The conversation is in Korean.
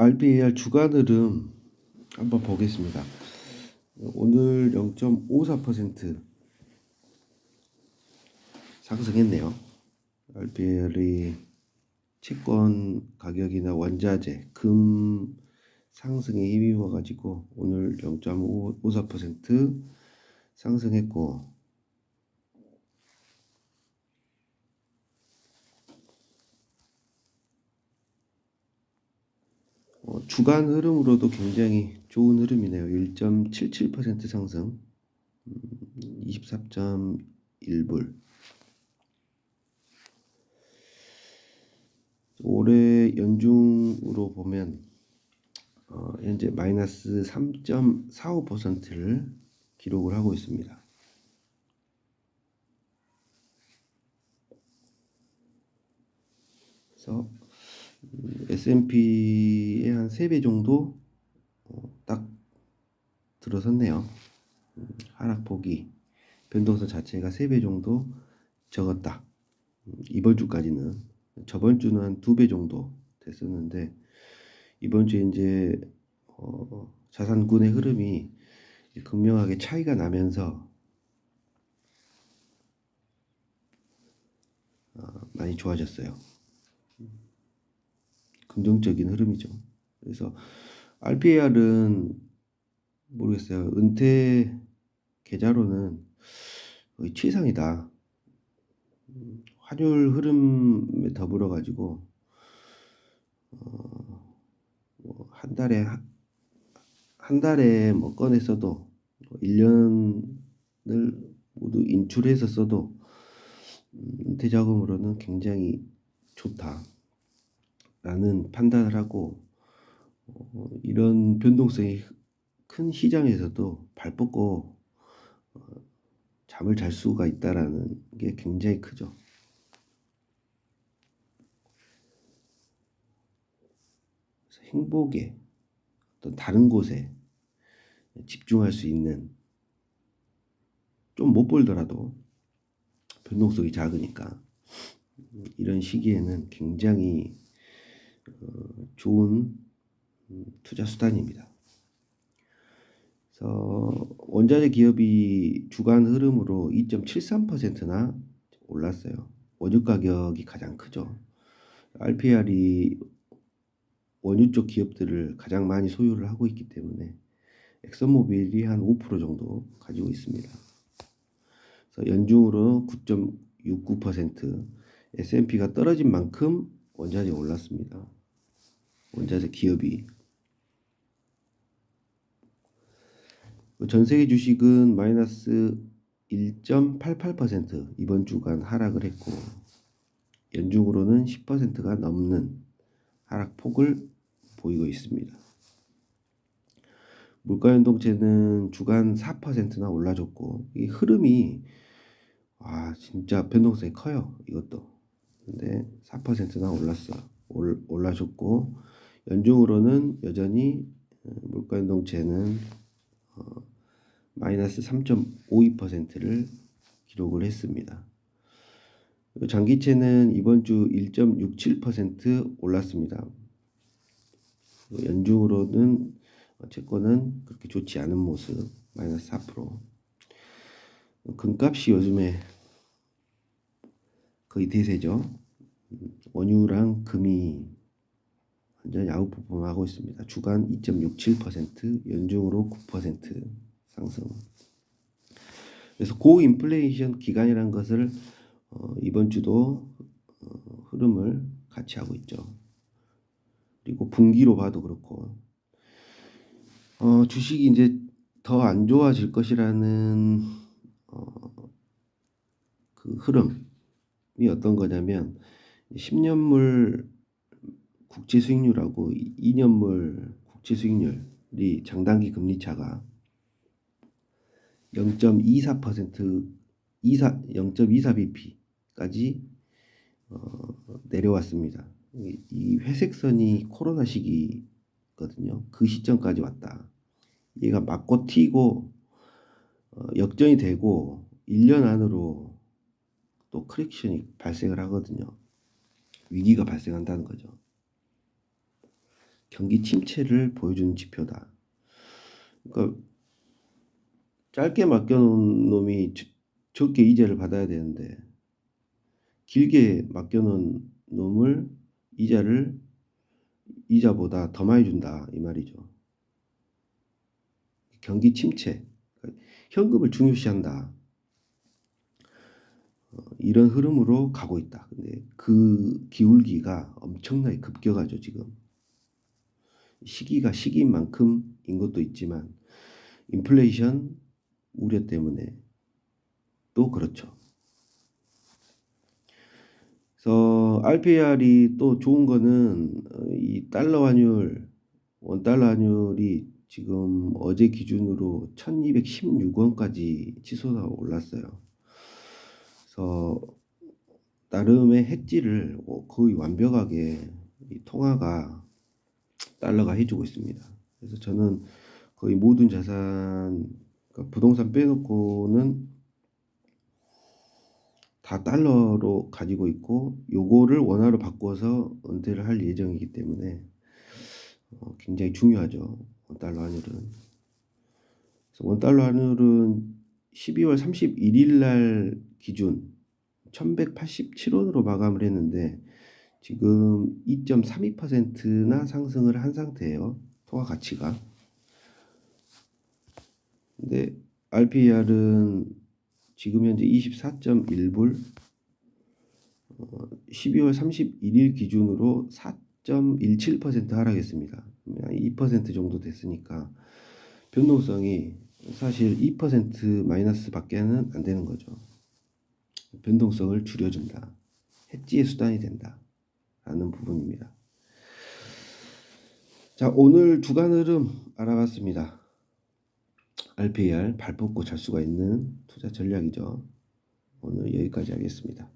RBAR 주간 흐름 한번 보겠습니다. 오늘 0.54% 상승했네요. RBAR이 채권 가격이나 원자재, 금 상승에 힘입어 가지고 오늘 0.54% 상승했고 어, 주간 흐름으로도 굉장히 좋은 흐름이네요. 1.77% 상승, 음, 24.1불. 올해 연중으로 보면 어, 현재 마이너스 3.45%를 기록을 하고 있습니다. 그래서 S&P의 한 3배 정도 어, 딱 들어섰네요. 음, 하락폭이 변동성 자체가 3배 정도 적었다. 음, 이번 주까지는 저번 주는 한 2배 정도 됐었는데 이번 주에 이제 어, 자산군의 흐름이 극명하게 차이가 나면서 어, 많이 좋아졌어요. 긍정적인 흐름이죠. 그래서 RPAR은 모르겠어요. 은퇴 계좌로는 거의 최상이다. 음, 환율 흐름에 더불어 가지고 어, 뭐 한 달에 한, 한 달에 뭐 꺼냈어도 1년을 모두 인출해서 써도 음, 은퇴 자금으로는 굉장히 좋다. 라는 판단을 하고 어, 이런 변동성이 큰 시장에서도 발 뻗고 어, 잠을 잘 수가 있다라는 게 굉장히 크죠. 행복에 어떤 다른 곳에 집중할 수 있는 좀 못 벌더라도 변동성이 작으니까 이런 시기에는 굉장히 어, 좋은 음, 투자 수단입니다. 그래서 원자재 기업이 주간 흐름으로 2.73%나 올랐어요. 원유 가격이 가장 크죠. RPR이 원유 쪽 기업들을 가장 많이 소유를 하고 있기 때문에 엑선모빌이 한 5% 정도 가지고 있습니다. 그래서 연중으로 9.69% S&P가 떨어진 만큼 원자재 올랐습니다. 원자재 기업이 전 세계 주식은 마이너스 1.88% 이번 주간 하락을 했고 연중으로는 10%가 넘는 하락폭을 보이고 있습니다. 물가 연동체는 주간 4%나 올라줬고 이 흐름이 아 진짜 변동성이 커요 이것도 근데 4%나 올랐어 올, 올라줬고 연중으로는 여전히 어, 물가 연동체는 어, 마이너스 3.52%를 기록을 했습니다. 장기채는 이번 주 1.67% 올랐습니다. 연중으로는 채권은 그렇게 좋지 않은 모습, 마이너스 4%. 금값이 요즘에 거의 대세죠. 원유랑 금이 완전히 아웃퍼폼하고 있습니다. 주간 2.67%, 연중으로 9% 상승. 그래서 고인플레이션 기간이라는 것을 어, 이번 주도 어, 흐름을 같이 하고 있죠. 그리고 분기로 봐도 그렇고 어, 주식이 이제 더 안 좋아질 것이라는 어, 그 흐름이 어떤 거냐면 10년물 국제 수익률하고 2년물 국제 수익률이 장단기 금리 차가 0.24% 24 0.24bp까지 어, 내려왔습니다. 이 회색선이 코로나 시기거든요. 그 시점까지 왔다. 얘가 맞고 튀고 어, 역전이 되고 1년 안으로 또 크랙션이 발생을 하거든요. 위기가 발생한다는 거죠. 경기 침체를 보여주는 지표다. 그러니까 짧게 맡겨놓은 놈이 저- 적게 이자를 받아야 되는데 길게 맡겨놓은 놈을 이자를 이자보다 더 많이 준다 이 말이죠. 경기 침체, 현금을 중요시한다. 어, 이런 흐름으로 가고 있다. 근데 그 기울기가 엄청나게 급격하죠 지금. 시기가 시기인 만큼인 것도 있지만 인플레이션 우려 때문에 또 그렇죠. 그래서 RPR이 또 좋은 거는 어, 이 달러 환율 원 달러 환율이 지금 어제 기준으로 1216원까지 치솟아 올랐어요. 그래서 나름의 해지를 거의 완벽하게 이 통화가 달러가 해주고 있습니다. 그래서 저는 거의 모든 자산, 그러니까 부동산 빼놓고는 다 달러로 가지고 있고 요거를 원화로 바꿔서 은퇴를 할 예정이기 때문에 어, 굉장히 중요하죠. 원달러 환율은. 원달러 환율은 12월 31일 날 기준 1187원으로 마감을 했는데 지금 2.32%나 상승을 한 상태예요. 통화 가치가. 근데 RPR은 지금 현재 24.1불 12월 31일 기준으로 4.17% 하락했습니다. 2% 정도 됐으니까 변동성이 사실 2% 마이너스 밖에는 안 되는 거죠. 변동성을 줄여준다. 해지의 수단이 된다. 라는 부분입니다. 자, 오늘 주간 흐름 알아봤습니다. RPR 발 뻗고 잘 수가 있는 투자 전략이죠. 오늘 여기까지 하겠습니다.